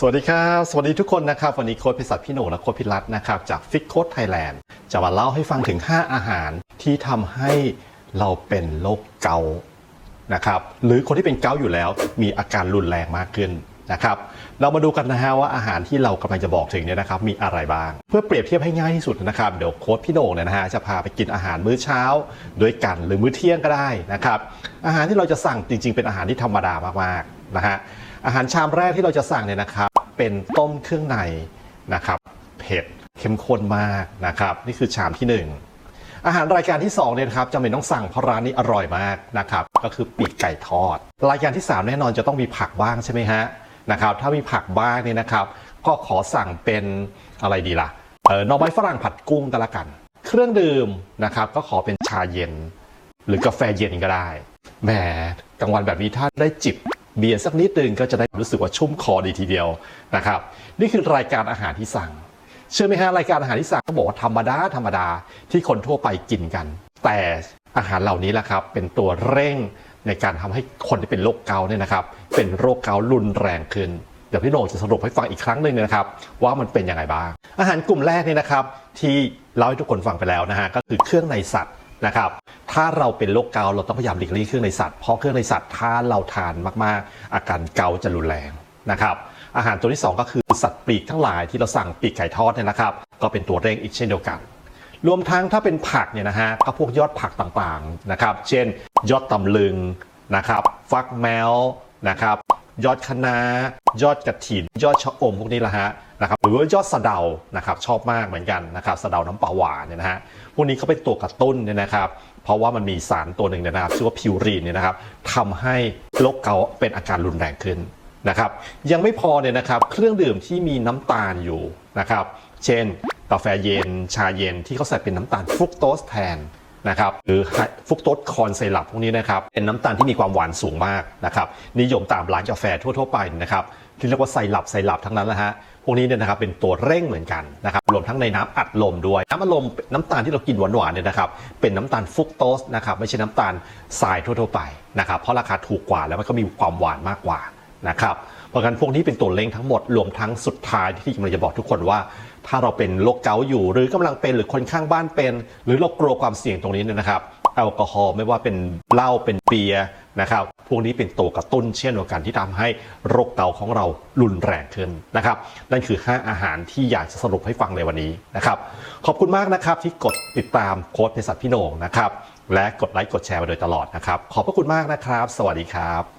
สวัสดีครับ สวัสดีทุกคนนะครับ วันนี้โค้ชพิศัทพี่โหนงและโค้ชพิรัตน์นะครับ จากฟิกโค้ดไทยแลนด์จะมาเล่าให้ฟังถึง 5 อาหารที่ทำให้เราเป็นโรคเกาต์นะครับ หรือคนที่เป็นเกาต์อยู่แล้วมีอาการรุนแรงมากขึ้นนะครับ เรามาดูกันนะฮะว่าอาหารที่เรากำลังจะบอกถึงเนี่ยนะครับมีอะไรบ้าง เพื่อเปรียบเทียบให้ง่ายที่สุดนะครับ เดี๋ยวโค้ชพี่โหนงเนี่ยนะฮะจะพาไปกินอาหารมื้อเช้าด้วยกันหรือมื้อเที่ยงก็ได้นะครับ อาหารที่เราจะสั่งจริง ๆ เป็นอาหารที่ธรรมดามากๆนะฮะ อาหารชามแรกที่เราจะสั่งเนี่ยนะครับ เป็นต้มเครื่องในนะครับเผ็ดเข้มข้นมากนะครับ นี่คือชามที่หนึ่งอาหารรายการที่2เนี่ยครับจำเป็นต้องสั่งเพราะร้านนี้อร่อยมากนะครับ ก็คือปีกไก่ทอด รายการที่ 3 แน่นอนจะต้องมีผักบ้างใช่ไหมฮะนะครับ ถ้ามีผักบ้างเนี่ยนะครับ ก็ขอสั่งเป็นอะไรดีล่ะเออหน่อไม้ฝรั่งผัดกุ้งก็แล้วกัน เครื่องดื่มนะครับก็ขอเป็นชาเย็น หรือกาแฟเย็นก็ได้แหมกลางวันแบบนี้ถ้าได้จิบ เบียร์สักนิดนึงก็จะได้รู้สึกว่าชุ่มคอดีทีเดียวนะครับ นี่คือรายการอาหารที่สั่ง เชื่อไหมฮะรายการอาหารที่สั่งเขาบอกว่าธรรมดาธรรมดาที่คนทั่วไปกินกัน แต่อาหารเหล่านี้แหละครับ เป็นตัวเร่งในการทำให้คนที่เป็นโรคเกาต์เนี่ยนะครับ เป็นโรคเกาต์รุนแรงขึ้นเดี๋ยวพี่โหนงจะสรุปให้ฟังอีกครั้งหนึ่งนะครับ ว่ามันเป็นยังไงบ้าง อาหารกลุ่มแรกเนี่ยนะครับ ที่เล่าให้ทุกคนฟังไปแล้วนะฮะก็คือเครื่องในสัตว์ นะครับ ถ้าเราเป็นโรคเกาต์เราต้องพยายามหลีกเลี่ยงเครื่องในสัตว์เพราะเครื่องในสัตว์ถ้าเราทานมากๆ อาการเกาจะรุนแรงนะครับอาหารตัวที่ 2 ก็คือสัตว์ปีกทั้งหลายที่เราสั่งปีกไก่ทอดเนี่ยนะครับ ก็เป็นตัวเร่งอีกเช่นเดียวกัน รวมทั้งถ้าเป็นผักเนี่ยนะฮะก็พวกยอดผักต่างๆนะครับ เช่น ยอดตำลึงนะครับ ฟักแมวนะครับ ยอดคะน้ายอดกระถิน ยอดชะอมพวกนี้แหละฮะนะครับหรือว่ายอดสะเดานะครับชอบมากเหมือนกันนะครับสะเดาน้ำปลาหวานเนี่ยนะฮะพวกนี้เขาเป็นตัวกระตุ้นเนี่ยนะครับเพราะว่ามันมีสารตัวหนึ่งเนี่ยนะครับชื่อว่าพิวรีนเนี่ยนะครับทำให้โรคเกาต์เป็นอาการรุนแรงขึ้นนะครับยังไม่พอเนี่ยนะครับเครื่องดื่มที่มีน้ำตาลอยู่นะครับเช่น กาแฟเย็น ชาเย็นที่เขาใส่เป็นน้ำตาลฟรุกโตสแทน นะครับหรือฟุกโตสคอนไซรัปพวกนี้นะครับเป็นน้ำตาลที่มีความหวานสูงมากนะครับนิยมตามร้านกาแฟทั่ว ๆ ไปนะครับที่เรียกว่าไซรัปไซรัปทั้งนั้นนะฮะพวกนี้เนี่ยนะครับเป็นตัวเร่งเหมือนกันนะครับรวมทั้งในน้ำอัดลมด้วย น้ำอัดลมน้ำตาลที่เรากินหวานๆเนี่ยนะครับเป็นน้ำตาลฟุกโตสนะครับไม่ใช่น้ำตาลทรายทั่วๆไปนะครับเพราะราคาถูกกว่าแล้วมันก็มีความหวานมากกว่า นะครับเพราะงั้นพวกนี้เป็นตัวเร่งทั้งหมดรวมทั้งสุดท้ายที่กำลังจะบอกทุกคนว่า ถ้าเราเป็นโรคเกาต์อยู่ หรือกำลังเป็นหรือคนข้างบ้านเป็น หรือเรากลัวความเสี่ยงตรงนี้เนี่ยนะครับแอลกอฮอล์ไม่ว่าเป็นเหล้าเป็นเบียร์นะครับพวกนี้เป็นตัวกระตุ้นเช่นเดียวกันที่ทำให้โรคเกาของเรารุนแรงขึ้นนะครับนั่นคือ 5 อาหารที่อยากจะสรุปให้ฟังในวันนี้นะครับขอบคุณมากนะครับที่กดติดตามโค้ดเภสัชพี่โหน่งนะครับและกดไลค์กดแชร์มาโดยตลอดนะครับขอบพระคุณมากนะครับ สวัสดีครับ